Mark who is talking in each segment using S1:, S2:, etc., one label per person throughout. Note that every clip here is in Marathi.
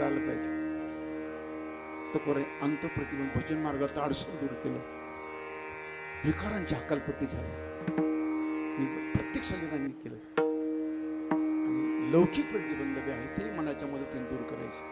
S1: करता आलं पाहिजे. तर कोरे अंत प्रतिबंध भजन मार्गात अडसर दूर केलं. विकारांची हकालपट्टी झाली. मी प्रत्येक सज्जनांनी केलं. आणि लौकिक प्रतिबंध जे आहे ते मनाच्या मदतीने दूर करायचे.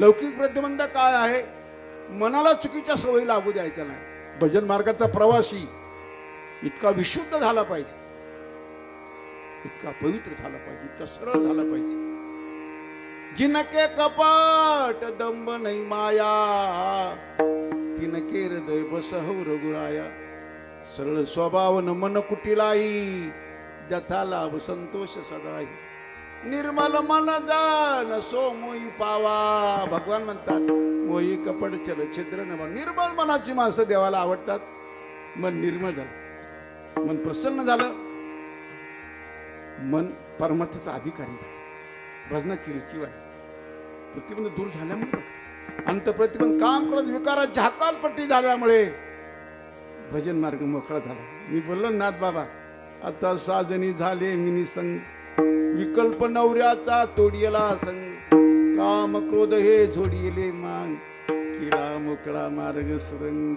S1: लौकिक प्रतिबंध काय आहे? मनाला चुकीच्या सवयी लागू द्यायच्या नाही. भजन मार्गाचा प्रवासी इतका विशुद्ध झाला पाहिजे. इतका पवित्र झाला पाहिजे इतका सरळ झाला पाहिजे. जिनके कपाट दंब नहीं माया तिनके हृदय बसह रघुराया। सरळ स्वभाव न मन कुटिलाई जथा लाभ संतोष सदाई। निर्मल मन जान सो मोई पावा। भगवान म्हणतात मोई कपड चल छिद्र न निर्मल मनाची माणसं देवाला आवडतात। मन निर्मळ झालं। मन प्रसन्न झालं। मन परमार्थाचा अधिकारी झालं। भजनाची रुची वाढली. प्रतिबंध दूर झाल्यामुळे अंत प्रतिबंध काम करत विकाराची हकालपट्टी झाल्यामुळे भजन मार्ग मोकळा झाला. मी बोललो नाथ बाबा आता साजनी झाले मिनी संग. विकल्प नवऱ्याचा तोडियला संग. काम क्रोध हे झोडियले मांग. केला मोकळा मार्ग सुरंग.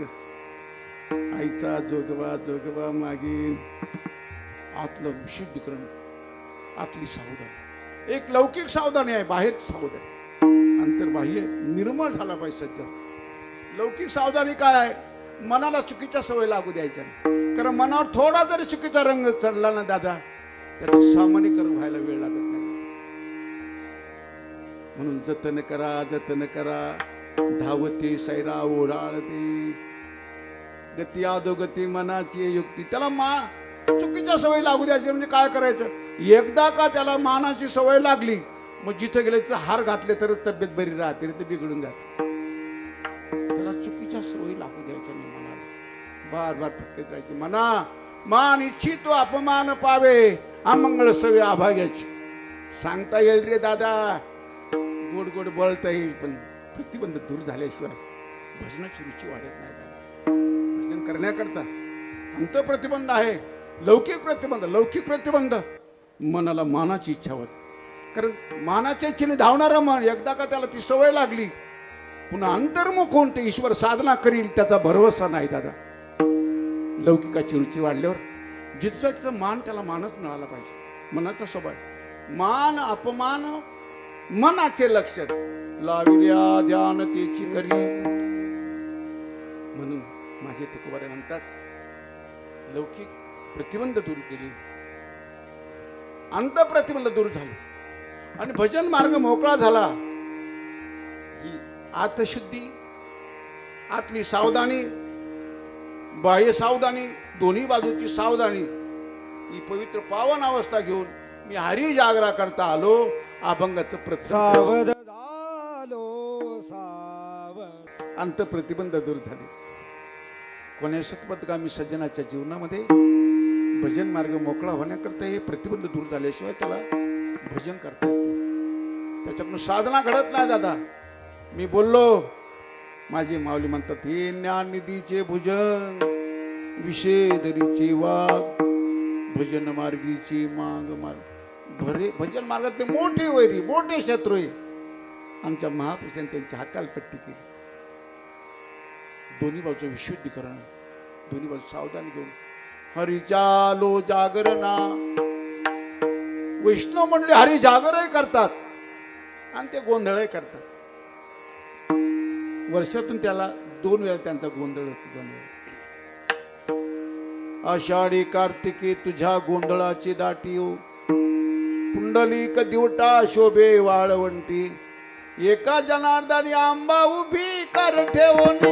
S1: आईचा जोगवा जोगवा मागीन आतलं विशुद्धीकरण आतली सावधान एक लौकिक सावधानी आहे बाहेर सावधानी अंतर्बाह्य निर्मळ झाला पाहिजे सज्जन लौकिक सावधानी काय आहे? मनाला चुकीच्या सवय लागू द्यायच्या नाही. कारण मनावर थोडा जरी चुकीचा रंग चढला ना दादा त्याचं सामान्यकरण व्हायला वेळ लागत नाही. म्हणून जतन करा जतन करा. धावते सैरा ओढाळते गती आदोगती मनाची युक्ती. त्याला मा चुकीच्या सवय लागू द्यायची म्हणजे काय करायचं? एकदा का त्याला मानाची सवय लागली मग जिथे गेले तिथे हार घातले तरच तब्येत बरी राहते ते बिघडून जाते. त्याला चुकीच्या सवयी लागू द्यायच्या नाही मनाला. बार बार फटकेत राहायची मना मान इच्छितो अपमान पावे अमंगळ सवे आभाग्याची सांगता येईल रे दादा गोड गोड बोलता येईल पण प्रतिबंध दूर झाल्याशिवाय भजनाची रुची वाढत नाही दादा. भजन करण्याकरता अंत प्रतिबंध आहे लौकिक प्रतिबंध लौकिक प्रतिबंध. मनाला मानाची इच्छा होती. कारण मानाच्या इच्छेने धावणारा मन एकदा का त्याला ती सवय लागली पुन्हा अंतर्मुख होऊन ते ईश्वर साधना करील त्याचा भरवसा नाही दादा. लौकिकाची रुची वाढल्यावर जिथं तिथं मान त्याला मानच मिळाला पाहिजे. मनाचा स्वभाव. मान अपमान मनाचे लक्ष लाविल्या ध्यान तेची करी म्हणून माझे तुकोबारे म्हणतात लौकिक प्रतिबंध दूर केली. अंत प्रतिबंध दूर झाले. आणि भजन मार्ग मोकळा झाला. ही आतशुद्धी आतली सावधानी बाह्य सावधानी दोन्ही बाजूची सावधानी ही पवित्र पावन अवस्था घेऊन मी हरी जागरा करता आलो अभंगाचं प्रत
S2: सावध झालो सावध.
S1: अंत प्रतिबंध दूर झाले. कोण्या सतपथगामी सज्जनाच्या जीवनामध्ये भजन मार्ग मोकळा होण्याकरता हे प्रतिबंध दूर झाल्याशिवाय त्याला भजन करता येत त्याच्याकडून साधना घडत नाही दादा. मी बोललो माझी माऊली म्हणतात हे ज्ञाननिधीचे भुजन विषेदरीचे वाघ भजन मार्गीची मांग मार्ग. भरे भजन मार्गात ते मोठे वैरी मोठे शत्रू आहे. आमच्या महापुरुषांनी त्यांची हकालपट्टी केली. दोन्ही बाजूचं विशुद्धीकरण दोन्ही बाजू सावधान घेऊन हरिचालो जागरणा वैष्णव म्हणले हरी जागरही करतात. आणि ते गोंधळही करतात. वर्षातून त्याला दोन वेळा त्यांचा गोंधळ होतो दोन वेळा. आषाढी कार्तिकी तुझ्या गोंधळाची दाटी हो. पुंडलिक दिवटा शोभे वाळवंटी. एका जनार्दनी आंबा उभी कर ठेवणी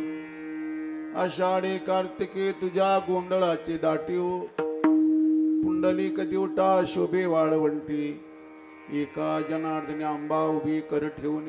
S1: आषाढी कार्तिके तुझ्या गोंधळाची दाटीव. कुंडली पुंडलिक दिवटा शोभे वाळवंटी. एका जनार्दने आंबा उभी कर ठेवून